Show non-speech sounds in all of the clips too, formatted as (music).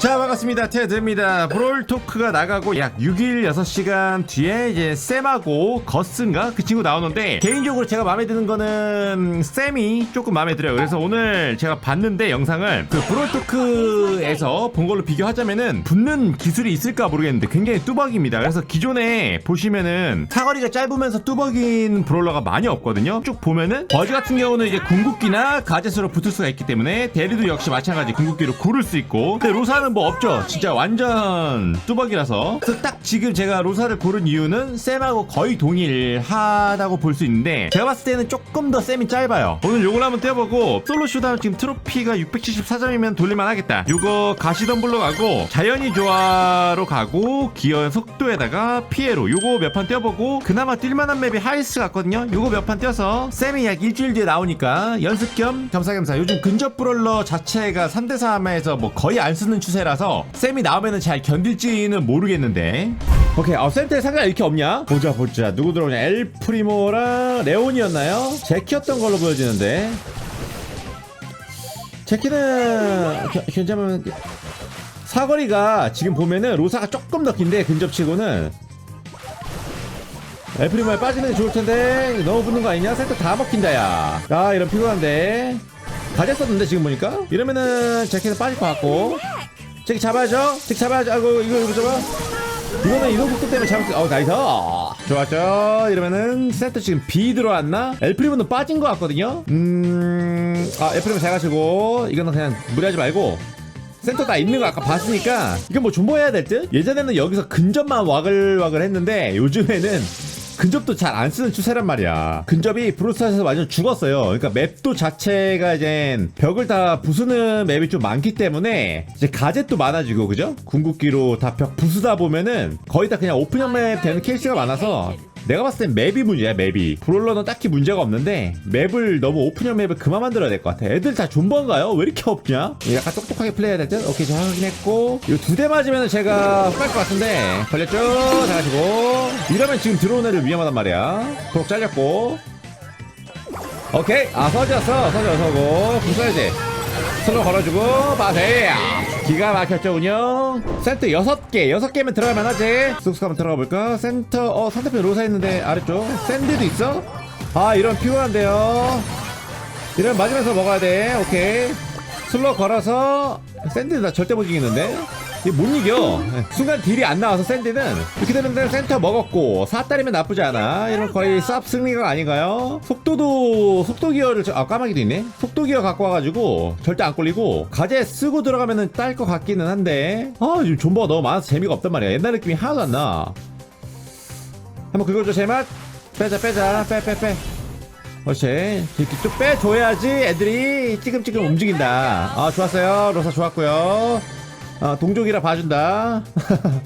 자 반갑습니다. 테드입니다. 브롤 토크가 나가고 약 6일 6시간 뒤에 이제 쌤하고 거스인가? 그 친구 나오는데 개인적으로 제가 마음에 드는 거는 쌤이 조금 마음에 들어요. 그래서 오늘 제가 봤는데 영상을 그 브롤 토크에서 본 걸로 비교하자면은 붙는 기술이 있을까 모르겠는데 굉장히 뚜벅입니다. 그래서 기존에 보시면은 사거리가 짧으면서 뚜벅인 브롤러가 많이 없거든요. 쭉 보면은 버즈 같은 경우는 이제 궁극기나 가젯으로 붙을 수가 있기 때문에 대리도 역시 마찬가지 궁극기로 고를 수 있고. 근데 로사는 뭐 없죠. 진짜 완전 뚜벅이라서. 그래서 딱 지금 제가 로사를 고른 이유는 쌤하고 거의 동일하다고 볼 수 있는데 제가 봤을 때는 조금 더 쌤이 짧아요. 오늘 요걸 한번 떼어보고 솔로 쇼다운 지금 트로피가 674점이면 돌릴만 하겠다. 요거 가시덤블로 가고 자연이 조화로 가고 기어 속도에다가 피해로 요거 몇 판 떼어보고 그나마 뛸만한 맵이 하이스 같거든요. 요거 몇 판 떼어서 쌤이 약 일주일 뒤에 나오니까 연습 겸 겸사겸사. 요즘 근접 브롤러 자체가 3대3에서 뭐 거의 안 쓰는 추세 라서 쌤이 나오면은 잘 견딜지는 모르겠는데 오케이 어 쌤때 상자 이렇게 없냐? 보자 보자 누구 들어오냐 엘 프리모랑 레온이었나요? 제키였던 걸로 보여지는데 제키는 견- 견자면 사거리가 지금 보면은 로사가 조금 더 긴데 근접치고는 엘프리모에 빠지는 게 좋을 텐데 너무 붙는 거 아니냐? 살짝 다 먹힌다 야. 아 이런 피곤한데. 가졌었는데 지금 보니까 이러면은 제키는 빠질 것 같고. 제키 잡아야죠. 제키 잡아야죠. 아이고 이거 이거 잡아. 이거는 이동 속도 때문에 잡을 수. 어 나이스. 좋았죠. 이러면은 세트 지금 B 들어왔나? 엘프리모는 빠진 것 같거든요. 음. 아 엘프리모 잘 가시고 이거는 그냥 무리하지 말고. 센터 다 있는 거 아까 봤으니까 이건 뭐 존버해야 될 듯? 예전에는 여기서 근접만 와글와글 했는데 요즘에는 근접도 잘 안 쓰는 추세란 말이야. 근접이 브로스타에서 완전 죽었어요. 그러니까 맵도 자체가 이제 벽을 다 부수는 맵이 좀 많기 때문에 이제 가젯도 많아지고 그죠? 궁극기로 다 벽 부수다 보면은 거의 다 그냥 오픈형 맵 되는 케이스가 많아서 내가 봤을 땐 맵이 문제야 맵이. 브롤러는 딱히 문제가 없는데 맵을 너무 오픈형 맵을 그만 만들어야 될 것 같아. 애들 다 존버인가요? 왜 이렇게 없냐? 약간 똑똑하게 플레이해야 될 듯? 오케이 저 확인했고. 이거 두대 맞으면 제가 후할 것 같은데. 걸렸죠? 잘하시고. 이러면 지금 들어온 애들 위험하단 말이야. 독 잘렸고. 오케이. 아 서지였어. 서지 어서고. 궁 써야지 슬로 걸어주고 빠세 기가 막혔죠 운영? 센터 6개 6개면 들어가면 하지? 쑥쑥 한번 들어가 볼까? 센터 어 상대편 로사 있는데 아래쪽. 샌드도 있어? 아 이런 피곤한데요. 이런 맞으면서 먹어야 돼. 오케이. 슬로 걸어서 샌드는 나 절대 못 이기는데 못 이겨. 순간 딜이 안 나와서 샌드는 이렇게 되면 센터 먹었고 4달이면 나쁘지 않아. 이런 거의 쌉 승리가 아닌가요? 속도도 속도 기어를 저- 아 까마귀도 있네. 속도 기어 갖고 와가지고 절대 안 꼴리고 가재 쓰고 들어가면은 딸 것 같기는 한데 아 지금 존버가 너무 많아서 재미가 없단 말이야. 옛날 느낌이 하나도 안 나. 한번 긁어줘 제맛. 빼자 빼자. 빼 빼 빼. 그렇지. 이렇게 좀 빼줘야지 애들이 찌금찌금 움직인다. 아 좋았어요. 로사 좋았고요 아 동족이라 봐준다.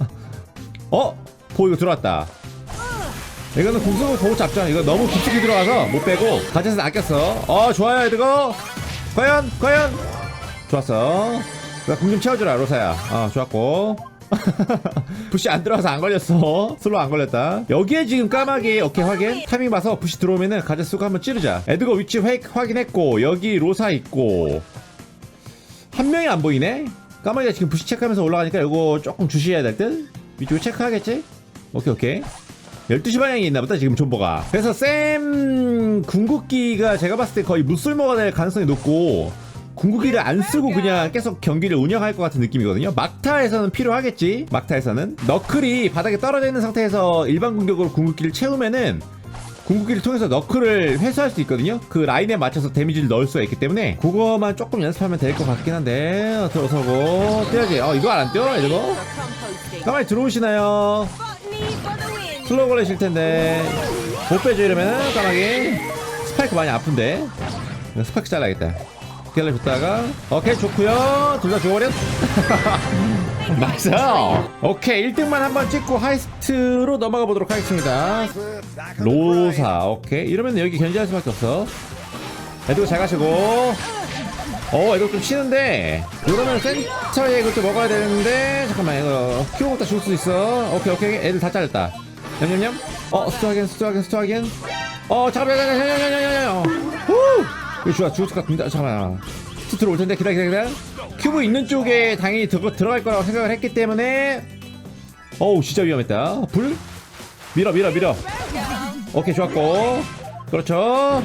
(laughs) 어? 보 이거 들어왔다. 이거는 공수을 보고 잡자. 이거 너무 깊숙이 들어가서 못 빼고 가져서 아꼈어. 어 좋아요 이거. 과연 과연. 좋았어. 공좀 채워주라 로사야. 어 좋았고. (laughs) 부시 안 들어가서 안 걸렸어. 슬로 안 걸렸다. 여기에 지금 까마귀 오케이 확인. 타이밍 봐서 부시 들어오면은 가져 쓰고 한번 찌르자. 에드거 위치 확, 확인했고 여기 로사 있고. 한 명이 안 보이네 까마귀가 지금 부시 체크하면서 올라가니까 이거 조금 주시해야 될듯? 위쪽에 체크하겠지? 오케이 오케이. 12시 방향에 있나 보다 지금 존버가. 그래서 쌤 궁극기가 제가 봤을 때 거의 무술모가 될 가능성이 높고 궁극기를 안 쓰고 그냥 계속 경기를 운영할 것 같은 느낌이거든요. 막타에서는 필요하겠지? 막타에서는. 너클이 바닥에 떨어져 있는 상태에서 일반 공격으로 궁극기를 채우면은 궁극기를 통해서 너클을 회수할 수 있거든요. 그 라인에 맞춰서 데미지를 넣을 수가 있기 때문에 그거만 조금 연습하면 될 것 같긴 한데. 들어서고 뛰어야지. 어 이거 안 뛰어 이거? 가만히 들어오시나요? 슬로우 걸리실 텐데. 못 빼줘 이러면은? 까마귀. 스파이크 많이 아픈데. 스파이크 잘라야겠다. 기다려 줬다가. 오케이 좋구요. 둘 다 죽어버렸 (laughs) 맞아 오케이 1등만 한번 찍고 하이스트로 넘어가 보도록 하겠습니다. 로사 오케이. 이러면 여기 견제할 수밖에 없어. 애들 잘 가시고. 어 애들 좀 치는데. 이러면 센터에 좀 먹어야 되는데. 잠깐만 이거 키워 먹다 죽을 수도 있어. 오케이 오케이. 애들 다 잘렸다. 냠냠냠. 어 스투하겐 스투하겐 스투하겐. 어 잠깐만 잠깐만 잠깐만 잠깐만. 후! 이거 좋아 죽을 것 같은데. 잠깐만 스투 들어올 텐데 기다려 기다려 기다려. 큐브 있는 쪽에 당연히 들어, 들어갈 거라고 생각을 했기 때문에. 어우 진짜 위험했다. 불? 밀어 밀어 밀어. 오케이 좋았고. 그렇죠.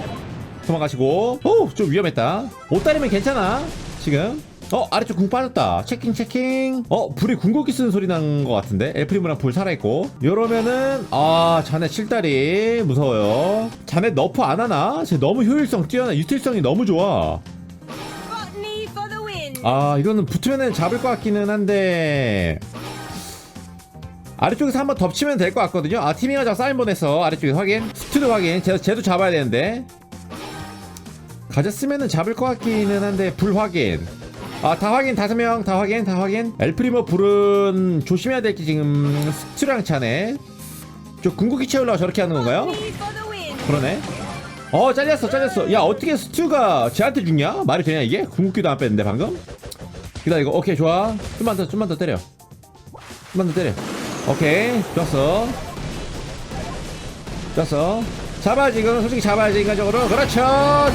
도망가시고. 어우 좀 위험했다. 옷다리면 괜찮아 지금. 어 아래쪽 궁 빠졌다. 체킹 체킹. 어 불이 궁극기 쓰는 소리 난 것 같은데? 엘프리무랑 불 살아있고. 이러면은 아 자네 칠다리. 무서워요. 자네 너프 안 하나? 쟤 너무 효율성 뛰어나. 유틸성이 너무 좋아 아 이거는 붙으면은 잡을 것 같기는 한데 아래쪽에서 한번 덮치면 될 것 같거든요. 아 티밍 하자 사인 보냈어 아래쪽에 확인. 스튜드 확인. 쟤, 쟤도 잡아야 되는데. 가졌으면은 잡을 것 같기는 한데 불 확인. 아 다 확인. 다섯 명. 다 확인. 다 확인. 엘프리모 불은 조심해야 될지 지금 스튜랑 차네. 저 궁극기 채우려고 저렇게 하는 건가요? Win. 그러네. 어 잘렸어 잘렸어. 야 어떻게 스튜가 쟤한테 죽냐? 말이 되냐 이게? 궁극기도 안 뺐는데 방금? 기다려 이거 오케이 좋아. 좀만 더 좀만 더 때려. 좀만 더 때려. 오케이 좋았어. 좋았어. 잡아야지 이거는 솔직히 잡아야지 인간적으로. 그렇죠.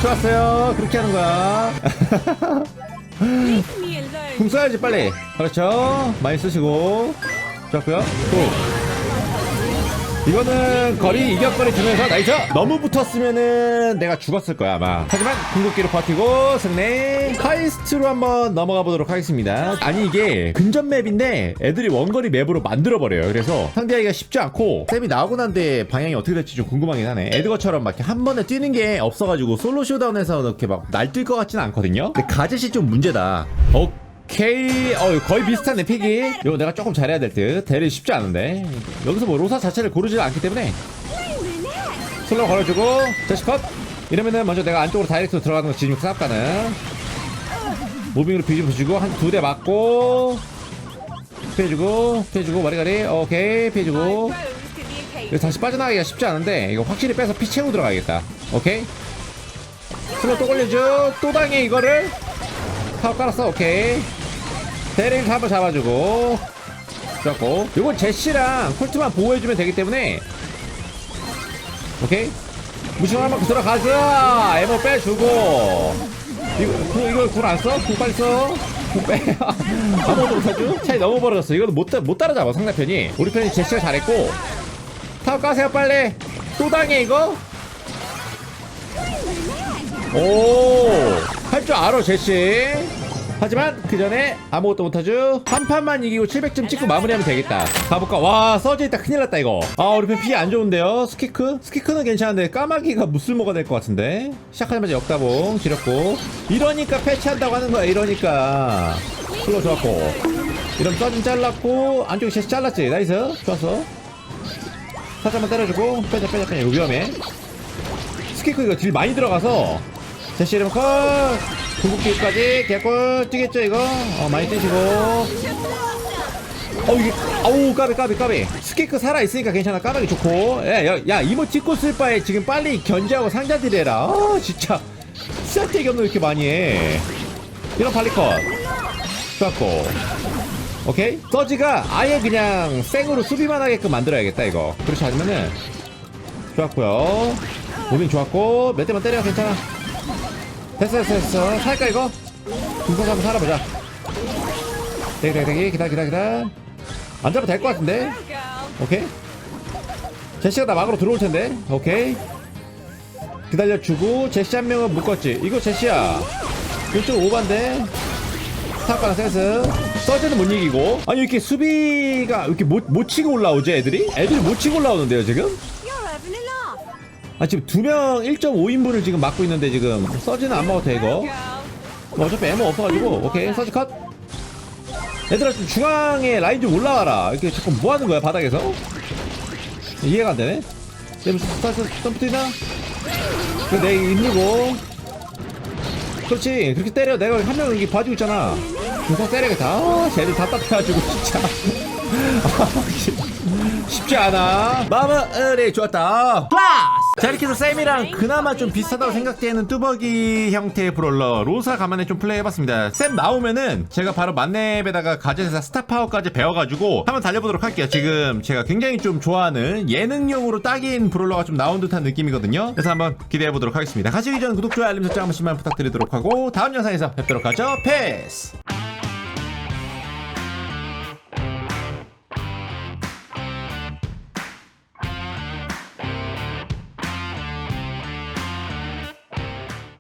좋았어요. 그렇게 하는 거야. (laughs) 궁 써야지 빨리. 그렇죠. 많이 쓰시고. 좋았고요. 또. 이거는 거리 이격거리 주면서 나이스. 너무 붙었으면은 내가 죽었을 거야 아마. 하지만 궁극기로 버티고 승리. 카이스트로 한번 넘어가 보도록 하겠습니다. 아니 이게 근접 맵인데 애들이 원거리 맵으로 만들어 버려요. 그래서 상대하기가 쉽지 않고 쌤이 나오고 난 뒤에 방향이 어떻게 될지 좀 궁금하긴 하네. 에드거처럼 막 한 번에 뛰는 게 없어가지고 솔로 쇼다운에서 이렇게 막 날뛸 것 같지는 않거든요? 근데 가젯이 좀 문제다. 오 케이 어 거의 비슷하네 픽이 이거 내가 조금 잘해야 될듯. 대리 쉽지 않은데. 여기서 뭐 로사 자체를 고르지 않기 때문에. 슬로우 걸어주고 제시 컷. 이러면은 먼저 내가 안쪽으로 다이렉트로 들어가는 거 지금 쌉가는. 무빙으로 비집어주고 한 두 대 맞고. 피해주고 피해주고 머리가리. 오케이 피해주고. 이거 다시 빠져나가기가 쉽지 않은데 이거 확실히 빼서 피 채우고 들어가야겠다. 오케이. 슬로우 또 걸려줘. 또 당해 이거를. 타워 깔았어. 오케이 대링 한번 잡아주고. 좋았고. 이건 제시랑 콜트만 보호해주면 되기 때문에. 오케이. 무시만 한번 들어가자 에모 빼주고. 이거 구, 이거 굴안 써? 구 빨리 써? 구빼. 아무것도 못하죠? 차이 너무 벌어졌어. 이거는 못, 따- 못 따라잡아 상대편이. 우리 편이 제시가 잘했고. 타워 까세요 빨리. 또 당해 이거? 오 할 줄 알아 제시 하지만 그 전에 아무것도 못하죠. 한 판만 이기고 700점 찍고 마무리하면 되겠다. 가볼까 와 써져 있다 큰일 났다 이거. 아 우리 편 피해 안 좋은데요? 스키크? 스키크는 괜찮은데 까마귀가 무쓸모가 될 것 같은데? 시작하자마자 역다봉 지렸고. 이러니까 패치한다고 하는 거야 이러니까. 플로 좋았고. 이러면 써진 잘랐고 안쪽에 제시 잘랐지. 나이스. 좋았어. 살짝만 때려주고 빼자 빼자 빼자. 이거 위험해. 스키크 이거 딜 많이 들어가서. 제시 이러면 컷 궁극기까지 개꿀 뛰겠죠 이거? 어 많이 뛰시고. 어 이게 아우 까비 까비 까비. 스키크 살아있으니까 괜찮아. 까마귀 좋고. 야, 야, 야 이모티콘 쓸 바에 지금 빨리 견제하고 상자들 해라. 아 진짜. 쓸데기 없는 왜 이렇게 많이 해. 이런 발리컷. 좋았고. 오케이? 서지가 아예 그냥 생으로 수비만 하게끔 만들어야겠다 이거. 그렇지 않으면은. 좋았고요. 무빙 좋았고. 몇 대만 때려 괜찮아 됐어 됐어 됐어. 살까 이거? 중성 한번 살아보자. 대기 대기 대기. 기다 기다 기다. 안 잡아도 될 것 같은데. 오케이. 제시가 나 막으로 들어올 텐데. 오케이. 기다려주고 제시 한 명은 묶었지. 이거 제시야. 이쪽 오반데. 사과랑 센스. 서즈는 못 이기고. 아니 이렇게 수비가 이렇게 못, 못 치고 올라오지 애들이? 애들이 못 치고 올라오는데요 지금? 아 지금 두 명 1.5인분을 지금 막고 있는데 지금 서지는 안 먹어도 Girl. 뭐 어차피 애모 없어가지고. 오케이 서지 컷. 얘들아 좀 중앙에 라인 좀 올라와라. 이렇게 자꾸 뭐 하는 거야 바닥에서? 이해가 안 되네? 얘 무슨 스타트 점프 뛰나? 그내 입누고. 그렇지. 그렇게 때려. 내가 한 명 여기 봐주고 있잖아. 중성 때려야겠다. 아 쟤들 다 따뜻해가지고 진짜. (laughs) 아, 쉽지 않아. 마무리 좋았다. 클라스 자 이렇게 해서 쌤이랑 그나마 좀 비슷하다고 생각되는 뚜벅이 형태의 브롤러 로사 가만히 좀 플레이해봤습니다. 쌤 나오면은 제가 바로 만렙에다가 가젯에서 스타파워까지 배워가지고 한번 달려보도록 할게요. 지금 제가 굉장히 좀 좋아하는 예능용으로 딱인 브롤러가 좀 나온 듯한 느낌이거든요. 그래서 한번 기대해보도록 하겠습니다. 가시기 전 구독, 좋아요, 알림 설정 한 번씩만 부탁드리도록 하고 다음 영상에서 뵙도록 하죠. 패스